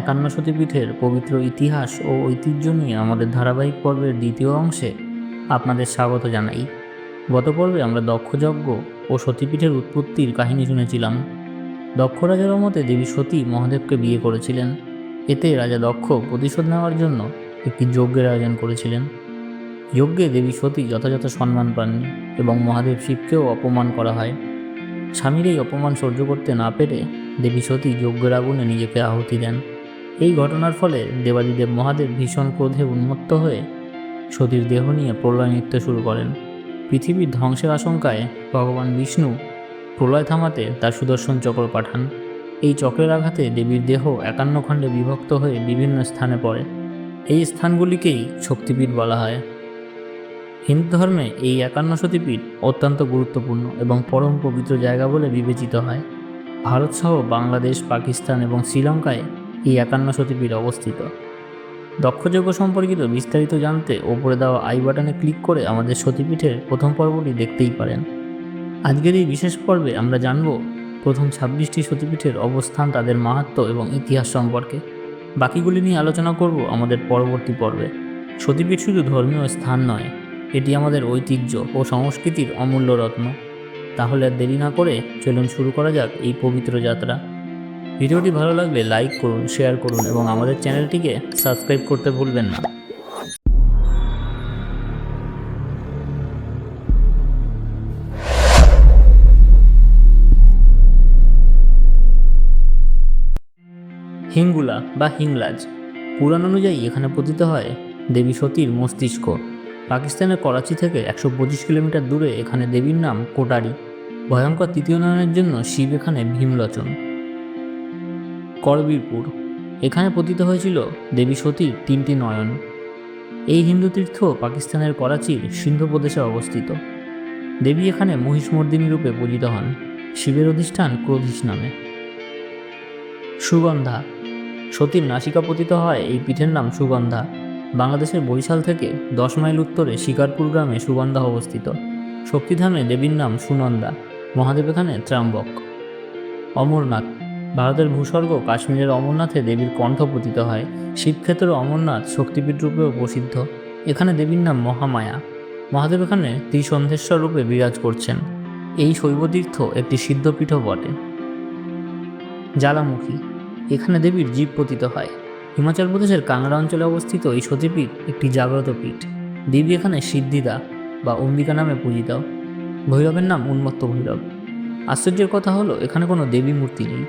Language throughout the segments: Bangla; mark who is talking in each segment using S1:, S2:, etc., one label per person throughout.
S1: একান্ন সতীপীঠের পবিত্র ইতিহাস ও ঐতিহ্য নিয়ে আমাদের ধারাবাহিক পর্বের দ্বিতীয় অংশে আপনাদের স্বাগত জানাই গত পর্বে আমরা দক্ষযজ্ঞ ও সতীপীঠের উৎপত্তির কাহিনী শুনেছিলাম দক্ষ রাজার মতে দেবী সতী মহাদেবকে বিয়ে করেছিলেন এতে রাজা দক্ষ প্রতিশোধ নেওয়ার জন্য একটি যজ্ঞের আয়োজন করেছিলেন যজ্ঞে দেবী সতী যথাযথ সম্মান পাননি এবং মহাদেব শিবকেও অপমান করা হয় স্বামীর এই অপমান সহ্য করতে না পেরে দেবী সতী যজ্ঞের আগুনে নিজেকে আহুতি দেন এই ঘটনার ফলে দেবাদিদেব মহাদেব ভীষণ ক্রোধে উন্মত্ত হয়ে সতীর দেহ নিয়ে প্রলয় নৃত্য শুরু করেন পৃথিবীর ধ্বংসের আশঙ্কায় ভগবান বিষ্ণু প্রলয় থামাতে তার সুদর্শন চক্র পাঠান এই চক্রের আঘাতে দেবীর দেহ একান্ন খণ্ডে বিভক্ত হয়ে বিভিন্ন স্থানে পড়ে এই স্থানগুলিকেই শক্তিপীঠ বলা হয় হিন্দু ধর্মে এই একান্ন সতীপীঠ অত্যন্ত গুরুত্বপূর্ণ এবং পরম পবিত্র জায়গা বলে বিবেচিত হয় ভারতসহ বাংলাদেশ পাকিস্তান এবং শ্রীলঙ্কায় এই একান্ন শতীপীঠ অবস্থিত দক্ষযজ্ঞ সম্পর্কিত বিস্তারিত জানতে ওপরে দেওয়া আই বাটনে ক্লিক করে আমাদের সতীপীঠের প্রথম পর্বটি দেখতেই পারেন আজকের এই বিশেষ পর্বে আমরা জানব প্রথম ছাব্বিশটি সতীপীঠের অবস্থান তাদের মাহাত্ম এবং ইতিহাস সম্পর্কে বাকিগুলি নিয়ে আলোচনা করব আমাদের পরবর্তী পর্বে সতীপীঠ শুধু ধর্মীয় স্থান নয় এটি আমাদের ঐতিহ্য ও সংস্কৃতির অমূল্য রত্ন তাহলে আর দেরি না করে চলুন শুরু করা যাক এই পবিত্র যাত্রা ভিডিওটি ভালো লাগলে লাইক করুন শেয়ার করুন এবং আমাদের চ্যানেলটিকে সাবস্ক্রাইব করতে ভুলবেন না
S2: হিঙ্গুলা বা হিংলাজ পুরাণ অনুযায়ী এখানে পতিত হয় দেবী সতীর মস্তিষ্ক পাকিস্তানের করাচি থেকে একশো পঁচিশ কিলোমিটার দূরে এখানে দেবীর নাম কোটারি ভয়ঙ্কর তৃতীয় নয়নের জন্য শিব এখানে ভীমলোচন করবীরপুর এখানে পতিত হয়েছিল দেবী সতী তিনটি নয়ন এই হিন্দু তীর্থ পাকিস্তানের করাচির সিন্ধু প্রদেশে অবস্থিত দেবী এখানে মহিষমর্দিনী রূপে পূজিত হন শিবের অধিষ্ঠান ক্রোধিস নামে সুগন্ধা সতীর নাসিকা পতিত হয় এই পিঠের নাম সুগন্ধা বাংলাদেশের বরিশাল থেকে দশ মাইল উত্তরে শিকারপুর গ্রামে সুগন্ধা অবস্থিত শক্তিধামে দেবীর নাম সুনন্দা মহাদেব এখানে ত্রাম্বক অমরনাথ ভারতের ভূস্বর্গ কাশ্মীরের অমরনাথে দেবীর কণ্ঠ পতিত হয় শিবক্ষেত্রের অমরনাথ শক্তিপীঠ রূপেও প্রসিদ্ধ এখানে দেবীর নাম মহামায়া মহাদেব এখানে ত্রিসন্ধেশ্বর রূপে বিরাজ করছেন এই শৈবতীর্থ একটি সিদ্ধপীঠও বটে জ্বালামুখী এখানে দেবীর জীব পতিত হয় হিমাচল প্রদেশের কাংড়া অঞ্চলে অবস্থিত এই সতীপীঠ একটি জাগ্রত পীঠ দেবী এখানে সিদ্ধিদা বা অম্বিকা নামে পূজিত ভৈরবের নাম উন্মত্ত ভৈরব আশ্চর্যের কথা হলো এখানে কোনো দেবী মূর্তি নেই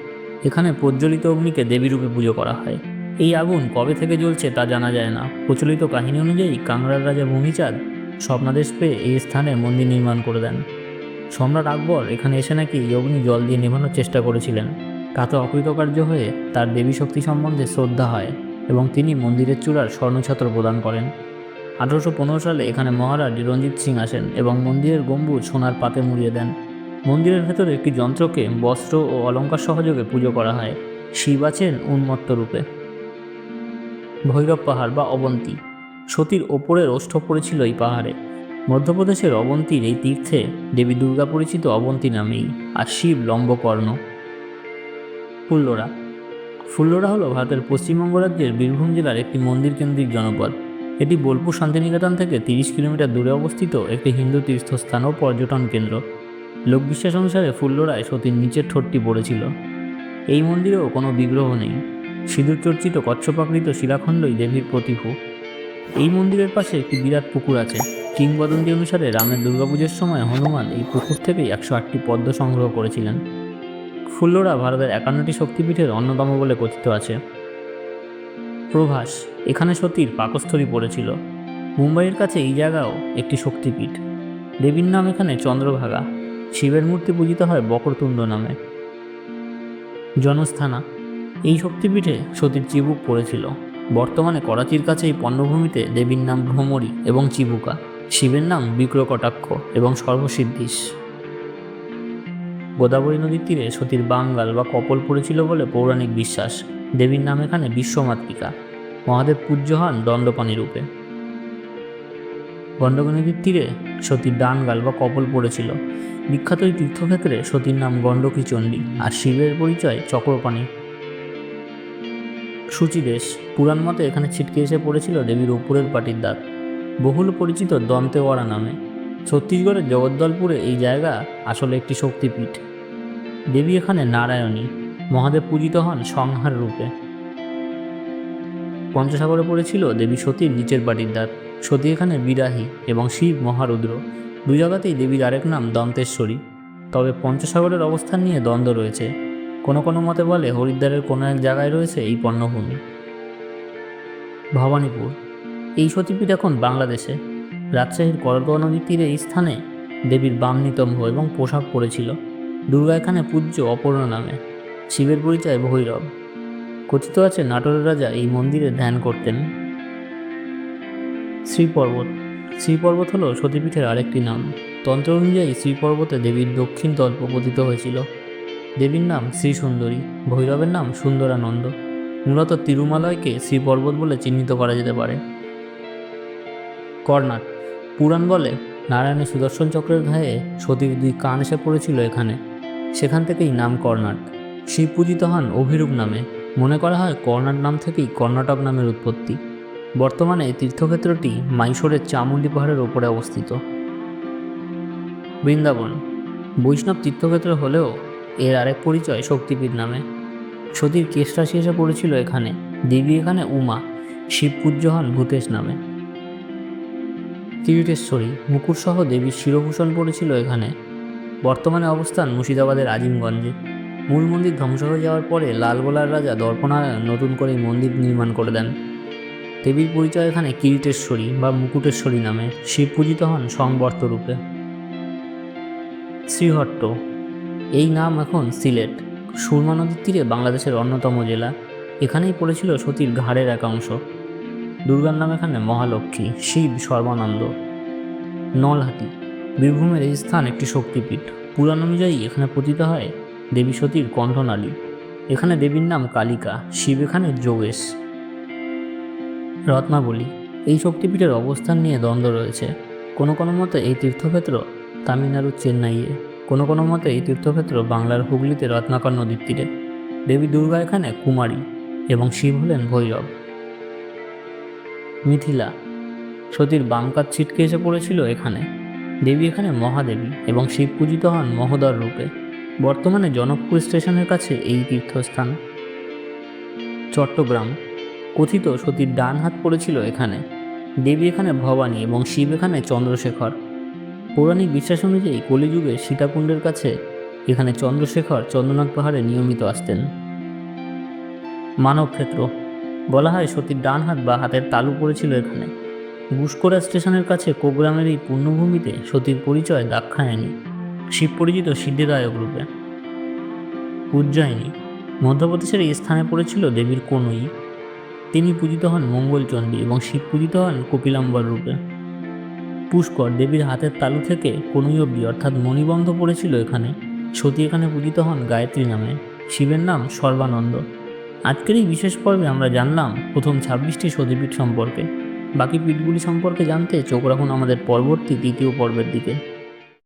S2: এখানে প্রজ্বলিত অগ্নিকে দেবীরূপে পুজো করা হয় এই আগুন কবে থেকে জ্বলছে তা জানা যায় না প্রচলিত কাহিনী অনুযায়ী কাংড়ার রাজা ভূমিচাঁদ স্বপ্নাদেশ পেয়ে এই স্থানে মন্দির নির্মাণ করে দেন সম্রাট আকবর এখানে এসে নাকি অগ্নি জল দিয়ে নেভানোর চেষ্টা করেছিলেন তাতে অকৃতকার্য হয়ে তার দেবী শক্তি সম্বন্ধে শ্রদ্ধা হয় এবং তিনি মন্দিরের চূড়ার স্বর্ণছাত্র প্রদান করেন আঠারোশো সালে এখানে মহারাজ রঞ্জিত সিং আসেন এবং মন্দিরের গম্বুজ সোনার পাতে মুড়িয়ে দেন মন্দিরের ভেতরে একটি যন্ত্রকে বস্ত্র ও অলঙ্কার সহযোগে পুজো করা হয় শিব আছেন উন্মত্ত রূপে ভৈরব পাহাড় বা অবন্তী সতীর ওপরের ওষ্ঠ পড়েছিল এই পাহাড়ে মধ্যপ্রদেশের অবন্তীর এই তীর্থে দেবী দুর্গা পরিচিত অবন্তী নামেই আর শিব লম্বকর্ণ ফুল্লোরা ফুল্লোরা হলো ভারতের পশ্চিমবঙ্গ রাজ্যের বীরভূম জেলার একটি মন্দির কেন্দ্রিক জনপদ এটি বোলপুর শান্তিনিকেতন থেকে তিরিশ কিলোমিটার দূরে অবস্থিত একটি হিন্দু তীর্থস্থান ও পর্যটন কেন্দ্র লোকবিশ্বাস অনুসারে ফুল্লরায় সতীর নিচের ঠোঁটটি পড়েছিল এই মন্দিরেও কোনো বিগ্রহ নেই সিঁদুর চর্চিত কচ্ছপাকৃত শিলাখণ্ডই দেবীর প্রতিভূ এই মন্দিরের পাশে একটি বিরাট পুকুর আছে কিংবদন্তি অনুসারে রামের দুর্গাপুজোর সময় হনুমান এই পুকুর থেকেই একশো আটটি পদ্ম সংগ্রহ করেছিলেন ফুল্লরা ভারতের একান্নটি শক্তিপীঠের অন্যতম বলে কথিত আছে প্রভাস এখানে সতীর পাকস্থলী পড়েছিল মুম্বাইয়ের কাছে এই জায়গাও একটি শক্তিপীঠ দেবীর নাম এখানে চন্দ্রভাগা শিবের মূর্তি পূজিত হয় বকরতুণ্ড নামে জনস্থানা এই শক্তিপীঠে সতীর চিবুক পড়েছিল বর্তমানে করাচির কাছে এই পণ্যভূমিতে দেবীর নাম ভ্রমরী এবং চিবুকা শিবের নাম বিক্রকটাক্ষ এবং সর্বসিদ্ধিশ গোদাবরী নদীর তীরে সতীর বাঙ্গাল বা কপল পড়েছিল বলে পৌরাণিক বিশ্বাস দেবীর নাম এখানে বিশ্বমাতৃকা মহাদেব পূজ্য হন দণ্ডপাণী রূপে গণ্ডক নদীর তীরে সতীর ডান গাল বা কপল পড়েছিল বিখ্যাত এই তীর্থক্ষেত্রে সতীর নাম গণ্ডকী চণ্ডী আর শিবের পরিচয় চক্রপাণি সূচিদেশ পুরাণ মতে এখানে ছিটকে এসে পড়েছিল দেবীর উপরের পাটির দাঁত বহুল পরিচিত দন্তেওয়াড়া নামে ছত্তিশগড়ের জগদ্দলপুরে এই জায়গা আসলে একটি শক্তিপীঠ দেবী এখানে নারায়ণী মহাদেব পূজিত হন সংহার রূপে পঞ্চসাগরে পড়েছিল দেবী সতীর নিচের বাটির দ্বার সতী এখানে বিরাহী এবং শিব মহারুদ্র দুই জায়গাতেই দেবীর আরেক নাম দন্তেশ্বরী তবে পঞ্চসাগরের অবস্থান নিয়ে দ্বন্দ্ব রয়েছে কোনো কোনো মতে বলে হরিদ্বারের কোনো এক জায়গায় রয়েছে এই পণ্যভূমি ভবানীপুর এই সতীপীঠ এখন বাংলাদেশে রাজশাহীর করগড় নদীর তীরে এই স্থানে দেবীর বাম নিতম্ভ এবং পোশাক পরেছিল দুর্গা এখানে পূজ্য অপর্ণা নামে শিবের পরিচয় ভৈরব কথিত আছে নাটোরের রাজা এই মন্দিরে ধ্যান করতেন শ্রীপর্বত শ্রীপর্বত হল সতীপীঠের আরেকটি নাম তন্ত্র অনুযায়ী শ্রীপর্বতে দেবীর দক্ষিণ তল্প পতিত হয়েছিল দেবীর নাম শ্রী সুন্দরী ভৈরবের নাম সুন্দরানন্দ মূলত তিরুমালয়কে শ্রীপর্বত বলে চিহ্নিত করা যেতে পারে কর্ণাট পুরাণ বলে নারায়ণের সুদর্শন চক্রের ঘায়ে সতীর দুই কান এসে পড়েছিল এখানে সেখান থেকেই নাম কর্ণাট শিব পূজিত হন অভিরূপ নামে মনে করা হয় কর্ণাট নাম থেকেই কর্ণাটক নামের উৎপত্তি বর্তমানে তীর্থক্ষেত্রটি মাইশোরের চামুন্ডি পাহাড়ের ওপরে অবস্থিত বৃন্দাবন বৈষ্ণব তীর্থক্ষেত্র হলেও এর আরেক পরিচয় শক্তিপীঠ নামে সতীর কেশরাশি এসে পড়েছিল এখানে দেবী এখানে উমা শিবপূজ্য হন ভূতেশ নামে তিরুটেশ্বরী মুকুটসহ দেবীর শিরভূষণ পড়েছিল এখানে বর্তমানে অবস্থান মুর্শিদাবাদের আজিমগঞ্জে মূল মন্দির ধ্বংস হয়ে যাওয়ার পরে লালগোলার রাজা দর্পনারায়ণ নতুন করে মন্দির নির্মাণ করে দেন দেবীর পরিচয় এখানে কিরিটেশ্বরী বা মুকুটেশ্বরী নামে শিব পূজিত হন সংবর্ত রূপে শ্রীহট্ট এই নাম এখন সিলেট সুরমা নদীর তীরে বাংলাদেশের অন্যতম জেলা এখানেই পড়েছিল সতীর ঘাড়ের একাংশ দুর্গার নাম এখানে মহালক্ষ্মী শিব সর্বানন্দ নলহাটি বীরভূমের এই স্থান একটি শক্তিপীঠ পুরাণ অনুযায়ী এখানে পতিত হয় দেবী সতীর কণ্ঠনালী এখানে দেবীর নাম কালিকা শিব এখানে যোগেশ রত্নাবলী এই শক্তিপীঠের অবস্থান নিয়ে দ্বন্দ্ব রয়েছে কোনো কোনো মতে এই তীর্থক্ষেত্র তামিলনাড়ু চেন্নাইয়ে কোনো কোনো মতে এই তীর্থক্ষেত্র বাংলার হুগলিতে রত্নাকর নদীর তীরে দেবী দুর্গা এখানে কুমারী এবং শিব হলেন ভৈরব মিথিলা সতীর বামকাত ছিটকে এসে পড়েছিল এখানে দেবী এখানে মহাদেবী এবং শিব পূজিত হন মহোদর রূপে বর্তমানে জনকপুর স্টেশনের কাছে এই তীর্থস্থান চট্টগ্রাম কথিত সতীর ডান হাত পড়েছিল এখানে দেবী এখানে ভবানী এবং শিব এখানে চন্দ্রশেখর পৌরাণিক বিশ্বাস অনুযায়ী কলিযুগে সীতাকুণ্ডের কাছে এখানে চন্দ্রশেখর চন্দ্রনাথ পাহাড়ে নিয়মিত আসতেন মানবক্ষেত্র বলা হয় সতীর ডান হাত বা হাতের তালু পড়েছিল এখানে গুসকোড়া স্টেশনের কাছে কোগ্রামের এই পূর্ণভূমিতে সতীর পরিচয় দাক্ষায়ণী শিব পরিচিত সিদ্ধিদায়ক রূপে উজ্জয়িনী মধ্যপ্রদেশের এই স্থানে পড়েছিল দেবীর কনুই তিনি পূজিত হন মঙ্গলচণ্ডী এবং শিব পূজিত হন কপিলাম্বর রূপে পুষ্কর দেবীর হাতের তালু থেকে কনুয়ব্বী অর্থাৎ মণিবন্ধ পড়েছিল এখানে সতী এখানে পূজিত হন গায়ত্রী নামে শিবের নাম সর্বানন্দ আজকের এই বিশেষ পর্বে আমরা জানলাম প্রথম ছাব্বিশটি সতীপীঠ সম্পর্কে বাকি পীঠগুলি সম্পর্কে জানতে চোখ রাখুন আমাদের পরবর্তী দ্বিতীয় পর্বের দিকে